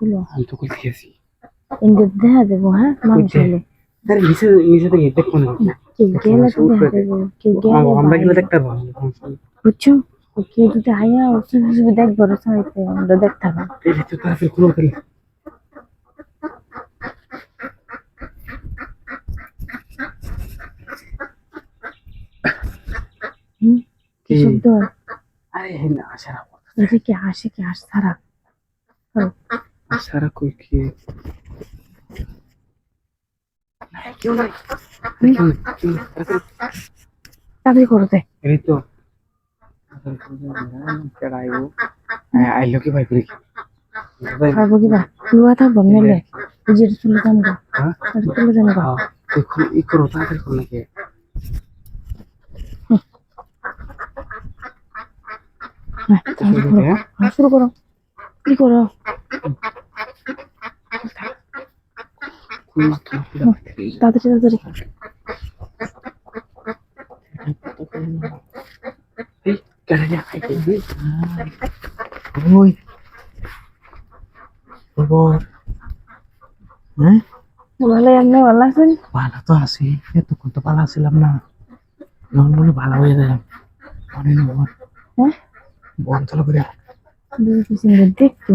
খুলো আমি তো কই গেছি কিন্তু দেখা দেবো হ্যাঁ মানুষ হলে নিচে নিচে থেকে দেখব না কেউ গেলে তো দেখা দেবো কেউ গেলে আমরা গেলে দেখতে পারব বুঝছ কেউ যদি আয়া ওষুধ হিসেবে দেখব আমরা দেখতে হবে এই ভিতরে তাড়াতাড়ি খুলো তাহলে কি কি? শব্দ আরে না সারা এটা কি হাসে কি হাস সারা সারা কই কি? কেউ নাই তাড়াতাড়ি করো দে এই তো। আইলো কি ভাই করি পারব কি বা লুয়া থাকব মেলে। নিজের চলে যান গা চলে যান গা তুই ই করো তাড়াতাড়ি খুল নাকি। তাড়াতাড়ি করো। শুরু করো। কি করো? তাড়াতাড়ি তাড়াতাড়ি এই কেডা যা খাই দিবি ওই খবর হ্যাঁ ভালো এমনি ভালো আছেন ভালো তো আছি এতক্ষণ তো ভালো ছিলাম না এখন মনে ভালো হয়ে গেলাম মনে নেই বল হ্যাঁ বল চলো করে দুই পিছনে দেখতো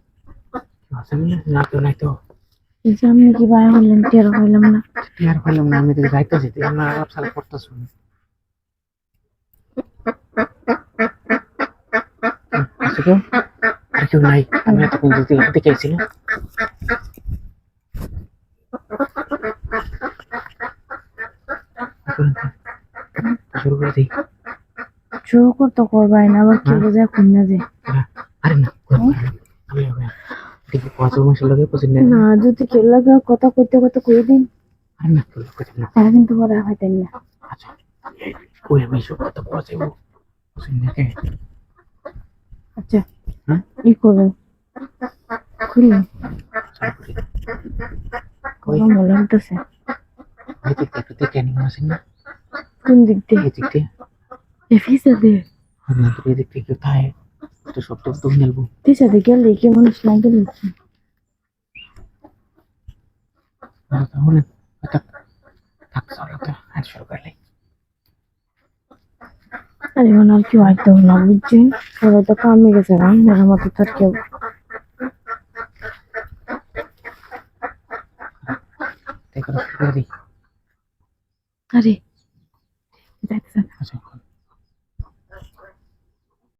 যে আপনি কি বাইরে হলেন টের হইলাম না টিয়ার পাইলাম না আমি তো যাইতেছি তুই আমরা আলাপ সালাপ করতেছ কেউ আর কেউ নাই আমি এতক্ষণ দেখে আইছিল শুরু করে দিই শুরু করতে করবাই না আবার কি বোঝায় খুন না যে আরে না না। আমি দেখি পাঁচ মাসের লগে পছন্দ না যদি কেউ লাগে কথা কইতে কথা কই দিন। আরে না তোর কথা না। তারা কিন্তু পরে হইতেন না। আচ্ছা ওই আমি সব কথা পৌঁছাবো পছন্দ নেই আচ্ছা হ্যাঁ? ই করবেন খুলুন। চালু করি কথা মনে হইতেছে ওই দিক একটু দেখে নিয়ে আসেন না? কোন দিক দিয়ে এই দিক দিয়ে এ ফিসা দে। আর না তো এই দিক থেকে কোথায় একটু শব্দ তো নেলবো ফিসা দে গেলে কি মানুষ না গেলে তাহলে থাক তো আর শুরু করলে আরে আর কেউ হয়তো না বুঝছেন সবাই তো কামে গেছে না মেয়ের মতো তো আর কেউ। আরে দেখছেন? আচ্ছা